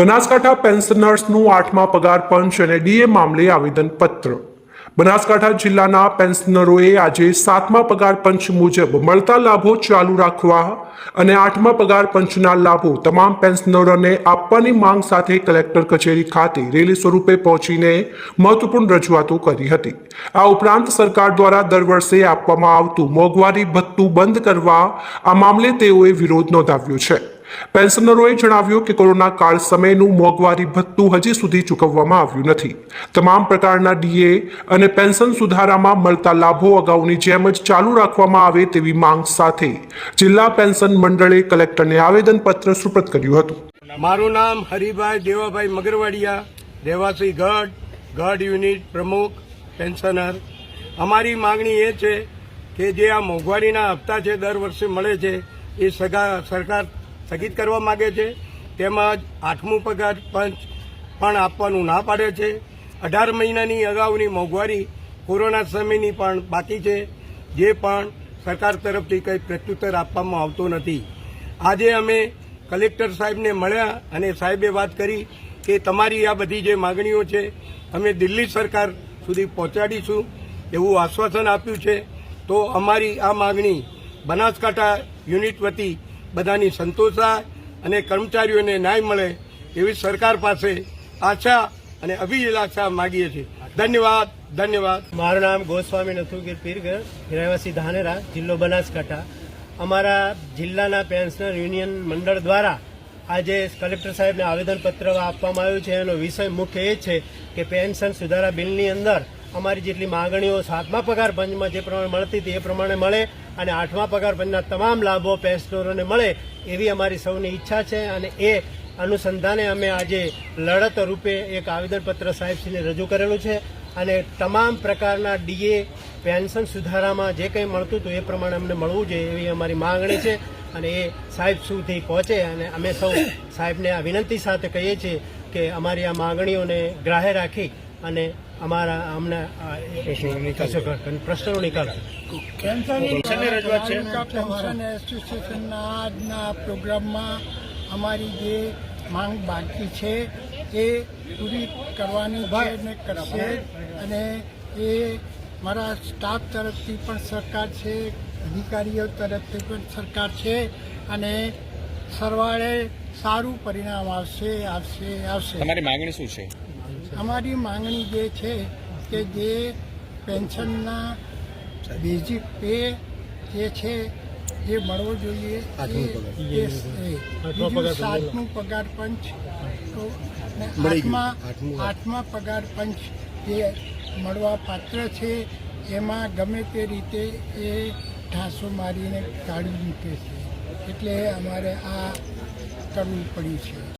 બનાસકાંઠા પેન્શનર્સનું આઠમા પગાર પંચ અને ડીએ મામલે આવેદનપત્ર. બનાસકાંઠા જિલ્લાના પેન્શનરોએ આજે સાતમા પગાર પંચ મુજબ મળતા લાભો ચાલુ રાખવા અને આઠમા પગાર પંચના લાભો તમામ પેન્શનરોને આપવાની માંગ સાથે કલેક્ટર કચેરી ખાતે રેલી સ્વરૂપે પહોંચીને મહત્વપૂર્ણ રજૂઆતો કરી હતી. આ ઉપરાંત સરકાર દ્વારા દર વર્ષે આપવામાં આવતું મોંઘવારી ભથ્થું બંધ કરવા આ મામલે તેઓએ વિરોધ નોંધાવ્યો છે. પેન્શનરોએ જણાવ્યું કે કોરોના કાળ સમયનું મોંઘવારી ભથ્થું હજી સુધી ચૂકવવામાં આવ્યું નથી. તમામ પ્રકારના ડીએ અને પેન્શન સુધારામાં મળતા લાભો અગાઉની જેમ જ ચાલુ રાખવામાં આવે તેવી માંગ સાથે જિલ્લા પેન્શન મંડળે કલેક્ટરને આવેદનપત્ર સુપ્રત કર્યું હતું. મારું નામ હરિભાઈ દેવાભાઈ મગરવાડિયા, રહેવાસી ગઢ ગઢ યુનિટ પ્રમુખ, પેન્શનર. અમારી માંગણી એ છે કે જે આ મોંઘવારીના હપ્તા છે, દર વર્ષે મળે છે, એ સગા સરકાર સ્થગિત કરવા માગે છે. તેમજ આઠમું પગાર પંચ પણ આપવાનું ના પાડે છે. અઢાર મહિનાની અગાઉની મોંઘવારી કોરોના સમયની પણ બાકી છે. જે પણ સરકાર તરફથી કંઈ પ્રત્યુત્તર આપવામાં આવતો નથી. આજે અમે કલેક્ટર સાહેબને મળ્યા અને સાહેબે વાત કરી કે તમારી આ બધી જે માગણીઓ છે, અમે દિલ્હી સરકાર સુધી પહોંચાડીશું. એવું આશ્વાસન આપ્યું છે. તો અમારી આ માગણી બનાસકાંઠા યુનિટ વતી બધાની સંતોષાય અને કર્મચારીઓને ન્યાય મળે એવી સરકાર પાસે આશા અને અભિલાષા માગીએ છીએ. ધન્યવાદ ધન્યવાદ. મારું નામ ગોસ્વામી નથુગીર પીરગર, રહેવાસી ધાનેરા, જિલ્લો બનાસકાંઠા. અમારા જિલ્લાના પેન્શનર યુનિયન મંડળ દ્વારા આજે કલેક્ટર સાહેબને આવેદનપત્ર આપવામાં આવ્યું છે. એનો વિષય મુખ્ય એ છે કે પેન્શન સુધારા બિલની અંદર અમારી જેટલી માગણીઓ સાતમા પગાર પંચમાં જે પ્રમાણે મળતી હતી એ પ્રમાણે મળે અને આઠમા પગાર પંચના તમામ લાભો પેન્શનરોને મળે એવી અમારી સૌની ઈચ્છા છે અને એ અનુસંધાને અમે આજે લડત રૂપે એક આવેદનપત્ર સાહેબશ્રીને રજૂ કરેલું છે અને તમામ પ્રકારના ડીએ, પેન્શન સુધારામાં જે કંઈ મળતું હતું એ પ્રમાણે અમને મળવું જોઈએ એવી અમારી માંગણી છે અને એ સાહેબ સુધી પહોંચે અને અમે સૌ સાહેબને આ વિનંતી સાથે કહીએ છીએ કે અમારી આ માંગણીઓને ગ્રાહ્ય રાખી અને અમારા અમને આ પ્રશ્નનો નિકાલ પેન્શન એસોસિએશનના આજના પ્રોગ્રામમાં અમારી જે માંગ બાકી છે એ પૂરી કરવાની છે કરશે અને એ મારા સ્ટાફ તરફથી પણ સરકાર છે અધિકારીઓ તરફથી પણ સરકાર છે અને સરવાળે સારું પરિણામ આવશે આવશે આવશે. તમારી માંગણી શું છે? અમારી માંગણી જે છે કે જે પેન્શનના બેઝિક પે જે છે જે મળવો જોઈએ એ- એ- એ. સાતમું પગાર પંચ. તો ને આઠમા આઠમા પગાર પંચ જે મળવા પાત્ર છે એમાં ગમે તે રીતે એ ઢાંસો મારીને કાઢી મૂકે છે. એટલે અમારે આ કરવું પડ્યું છે.